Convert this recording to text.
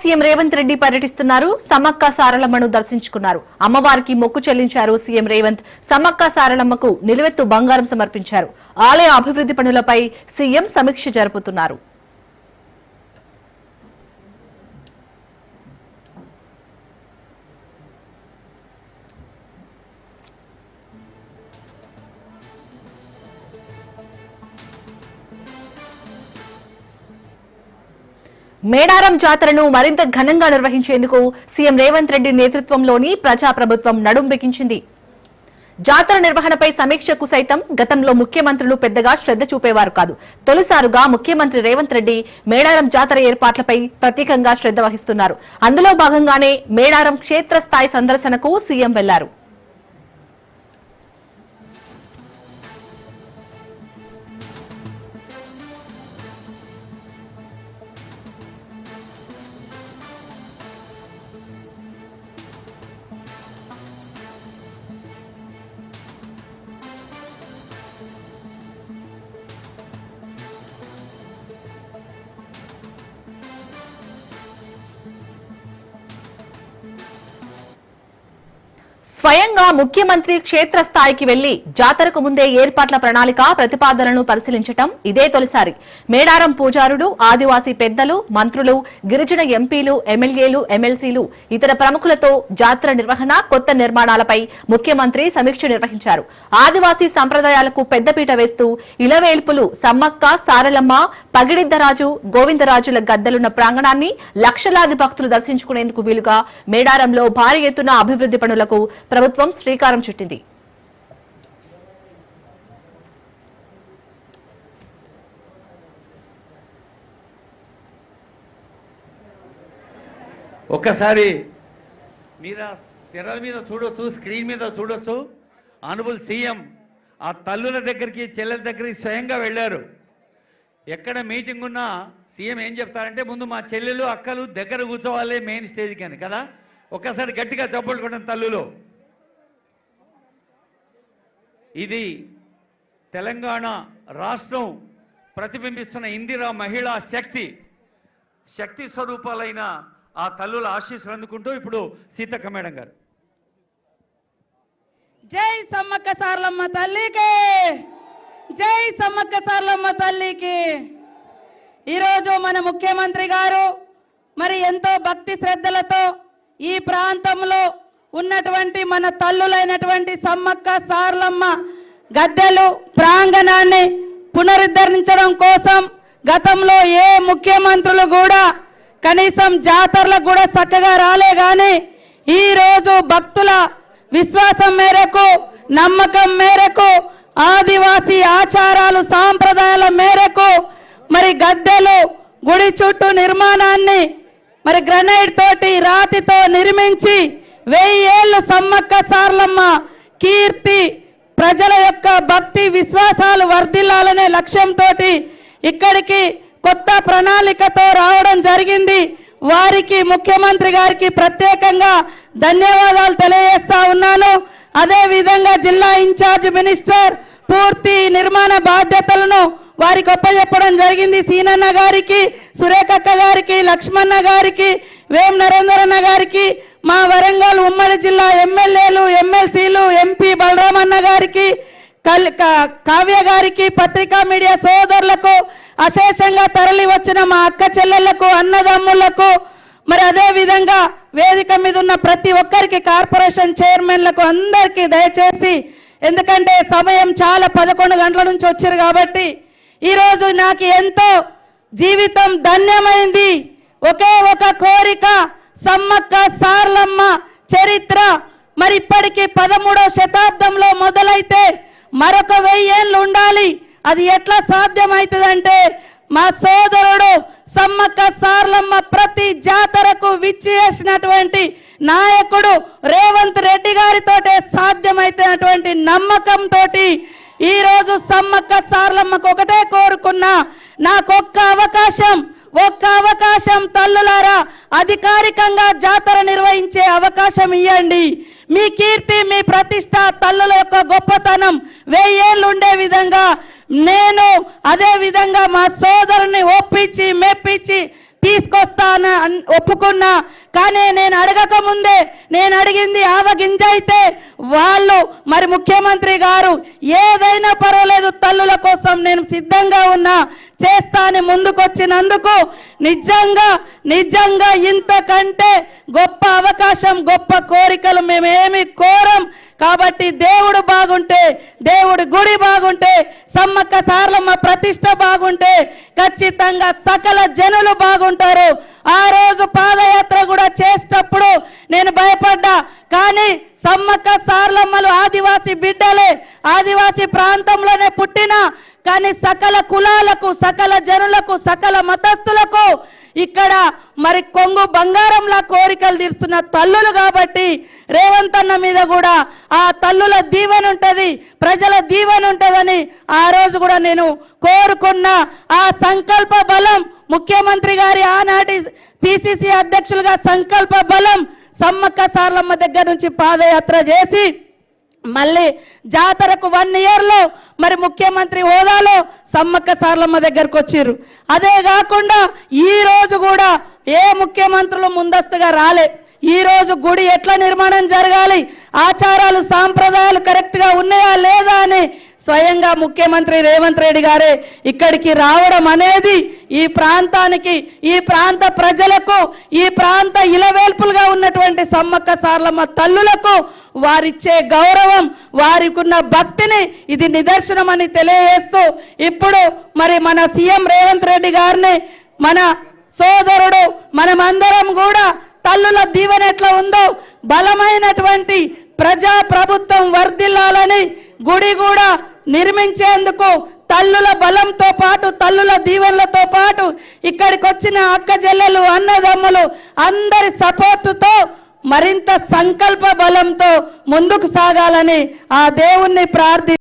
CM Revanth Reddy పర్యటిస్తున్నారు. సమ్మక్క సారలమ్మను దర్శించుకున్నారు. అమ్మవారికి మొక్కు చెల్లించారు సీఎం రేవంత్. సమ్మక్క సారలమ్మకు నిలువెత్తు బంగారం సమర్పించారు. ఆలయ అభివృద్ధి పనులపై సీఎం సమీక్ష జరుపుతున్నారు. మేడారం జాతరను మరింత ఘనంగా నిర్వహించేందుకు సీఎం రేవంత్ రెడ్డి నేతృత్వంలోని ప్రజాప్రభుత్వం నడుం బిగించింది. జాతర నిర్వహణపై సమీక్షకు సైతం గతంలో ముఖ్యమంత్రులు పెద్దగా శ్రద్ధ చూపేవారు కాదు. తొలిసారుగా ముఖ్యమంత్రి రేవంత్ రెడ్డి మేడారం జాతర ఏర్పాట్లపై ప్రత్యేకంగా శ్రద్ధ వహిస్తున్నారు. అందులో భాగంగానే మేడారం క్షేత్రస్థాయి సందర్శనకు సీఎం వెళ్ళారు. స్వయంగా ముఖ్యమంత్రి క్షేత్రస్థాయికి వెళ్ళి జాతరకు ముందే ఏర్పాట్ల ప్రణాళిక ప్రతిపాదనలను పరిశీలించటం ఇదే తొలిసారి. మేడారం పూజారుడు ఆదివాసీ పెద్దలు మంత్రులు గిరిజన ఎంపీలు ఎమ్మెల్యేలు ఎమ్మెల్సీలు ఇతర ప్రముఖులతో జాతర నిర్వహణ కొత్త నిర్మాణాలపై ముఖ్యమంత్రి సమీక్ష నిర్వహించారు. ఆదివాసీ సంప్రదాయాలకు పెద్దపీట వేస్తూ ఇలవేల్పులు సమ్మక్క సారలమ్మ పగిడిద్దరాజు గోవిందరాజుల గద్దలున్న ప్రాంగణాన్ని లక్షలాది భక్తులు దర్శించుకునేందుకు వీలుగా మేడారంలో భారీ ఎత్తున అభివృద్ధి పనులకు ప్రభుత్వం శ్రీకారం చుట్టింది. ఒక్కసారి మీరు తెరల మీద చూడొచ్చు స్క్రీన్ మీద చూడొచ్చు. ఆనబుల్ సీఎం ఆ తల్లుల దగ్గరికి చెల్లెల దగ్గరికి స్వయంగా వెళ్ళారు. ఎక్కడ మీటింగ్ ఉన్నా సీఎం ఏం చెప్తారంటే ముందు మా చెల్లెలు అక్కలు దగ్గర కూర్చోవాలి మెయిన్ స్టేజ్కి అని కదా? ఒక్కసారి గట్టిగా చప్పట్లు కొట్టండి తల్లులు. ఇది తెలంగాణ రాష్ట్రం ప్రతిబింబిస్తున్న ఇందిరా మహిళా శక్తి శక్తి స్వరూపాలైన ఆ తల్లుల ఆశీస్సులు అందుకుంటూ ఇప్పుడు సీతక్క మేడం గారు. జై సమ్మక్క సార్లమ్మ తల్లికి జై సమ్మక్క సార్లమ్మ తల్లికి. ఈరోజు మన ముఖ్యమంత్రి గారు మరి ఎంతో భక్తి శ్రద్ధలతో ఈ ప్రాంతంలో ఉన్నటువంటి మన తల్లులైనటువంటి సమ్మక్క సార్లమ్మ గద్దెలు ప్రాంగణాన్ని పునరుద్ధరించడం కోసం గతంలో ఏ ముఖ్యమంత్రులు కూడా కనీసం జాతరలకు కూడా చక్కగా రాలే కానీ ఈ రోజు భక్తుల విశ్వాసం మేరకు నమ్మకం మేరకు ఆదివాసీ ఆచారాలు సాంప్రదాయాల మేరకు మరి గద్దెలు గుడి చుట్టూ నిర్మాణాన్ని మరి గ్రనైట్ తోటి రాతితో నిర్మించి వెయ్యి ఏళ్ళు సమ్మక్క సార్లమ్మ కీర్తి ప్రజల యొక్క భక్తి విశ్వాసాలు వర్ధిల్లాలనే లక్ష్యంతో ఇక్కడికి కొత్త ప్రణాళికతో రావడం జరిగింది. వారికి ముఖ్యమంత్రి గారికి ప్రత్యేకంగా ధన్యవాదాలు తెలియజేస్తా ఉన్నాను. అదే విధంగా జిల్లా ఇన్ఛార్జ్ మినిస్టర్ పూర్తి నిర్మాణ బాధ్యతలను వారికి ఒప్పజెప్పడం జరిగింది. సీనన్న గారికి సురేఖక్క గారికి లక్ష్మణ గారికి వేం నరేందరన్న గారికి మా వరంగల్ ఉమ్మడి జిల్లా ఎమ్మెల్యేలు ఎమ్మెల్సీలు ఎంపీ బలరామన్న గారికి కల్- కా- కావ్య గారికి పత్రికా మీడియా సోదరులకు అశేషంగా తరలి వచ్చిన మా అక్క చెల్లెళ్ళకు అన్నదమ్ములకు మరి అదే విధంగా వేదిక మీద ఉన్న ప్రతి ఒక్కరికి కార్పొరేషన్ చైర్మన్లకు అందరికీ దయచేసి ఎందుకంటే సమయం చాలా పదకొండు గంటల నుంచి వచ్చారు కాబట్టి ఈరోజు నాకు ఎంతో జీవితం ధన్యమైంది. ఒకే ఒక కోరిక సమ్మక్క సార్లమ్మ చరిత్ర మరి ఇప్పటికీ పదమూడో శతాబ్దంలో మొదలైతే మరొక వెయ్యేళ్ళు ఉండాలి. అది ఎట్లా సాధ్యమవుతుందంటే మా సోదరుడు సమ్మక్క సార్లమ్మ ప్రతి జాతరకు విచ్చేసినటువంటి నాయకుడు రేవంత్ రెడ్డి గారితోటే సాధ్యమైతున్నటువంటి నమ్మకంతో ఈ రోజు సమ్మక్క సార్లమ్మకు ఒకటే కోరుకున్నా. నాకొక్క అవకాశం. ఒక్క అవకాశం తల్లులారా అధికారికంగా జాతర నిర్వహించే అవకాశం ఇవ్వండి మీ కీర్తి మీ ప్రతిష్ట తల్లుల యొక్క గొప్పతనం వెయ్యేళ్ళు ఉండే విధంగా నేను అదే విధంగా మా సోదరుని ఒప్పించి మెప్పించి తీసుకొస్తాను అన్- ఒప్పుకున్నా. కానీ నేను అడగక ముందే నేను అడిగింది ఆవగింజ అయితే వాళ్ళు మరి ముఖ్యమంత్రి గారు ఏదైనా పర్వాలేదు తల్లుల కోసం నేను సిద్ధంగా ఉన్నా. చేస్తాని ముందుకొచ్చినందుకు నిజంగా నిజంగా ఇంతకంటే గొప్ప అవకాశం గొప్ప కోరికలు మేమేమి కోరం. కాబట్టి దేవుడు బాగుంటే దేవుడి గుడి బాగుంటే సమ్మక్క సార్లమ్మ ప్రతిష్ట బాగుంటే ఖచ్చితంగా సకల జనులు బాగుంటారు. ఆ రోజు పాదయాత్ర కూడా చేసేటప్పుడు నేను భయపడ్డా. కానీ సమ్మక్క సార్లమ్మలు ఆదివాసి బిడ్డలే ఆదివాసి ప్రాంతంలోనే పుట్టిన కానీ సకల కులాలకు సకల జనులకు సకల మతస్థులకు ఇక్కడ మరి కొంగు బంగారంలా కోరికలు తీరుస్తున్న తల్లులు కాబట్టి రేవంత్ అన్న మీద కూడా ఆ తల్లుల దీవెన ఉంటుంది ప్రజల దీవెన ఉంటుందని ఆ రోజు కూడా నేను కోరుకున్న ఆ సంకల్ప బలం ముఖ్యమంత్రి గారి ఆనాటి పిసిసి అధ్యక్షులుగా సంకల్ప బలం సమ్మక్క సార్లమ్మ దగ్గర నుంచి పాదయాత్ర చేసి మళ్ళీ జాతరకు వన్ ఇయర్లో మరి ముఖ్యమంత్రి హోదాలో సమ్మక్క సార్లమ్మ దగ్గరకు వచ్చిర్రు. అదే కాకుండా ఈ రోజు కూడా ఏ ముఖ్యమంత్రులు ముందస్తుగా రాలే. ఈ రోజు గుడి ఎట్లా నిర్మాణం జరగాలి? ఆచారాలు సాంప్రదాయాలు కరెక్ట్గా ఉన్నాయా లేదా అని స్వయంగా ముఖ్యమంత్రి రేవంత్ రెడ్డి గారే ఇక్కడికి రావడం అనేది ఈ ప్రాంతానికి ఈ ప్రాంత ప్రజలకు ఈ ప్రాంత ఇలవేల్పులుగా ఉన్నటువంటి సమ్మక్క సార్లమ్మ తల్లులకు వారిచ్చే గౌరవం వారికున్న భక్తిని ఇది నిదర్శనం అని తెలియజేస్తూ ఇప్పుడు మరి మన సీఎం రేవంత్ రెడ్డి గారిని మన సోదరుడు మనమందరం కూడా తల్లుల దీవెన ఎట్లా ఉందో బలమైనటువంటి ప్రజా ప్రభుత్వం వర్ధిల్లాలని గుడి కూడా నిర్మించేందుకు తల్లుల బలంతో పాటు తల్లుల దీవెనలతో పాటు ఇక్కడికి వచ్చిన అక్క చెల్లెలు అన్నదమ్ములు అందరి సపోర్టుతో మరింత సంకల్ప బలంతో ముందుకు సాగాలని ఆ దేవుణ్ణి ప్రార్థి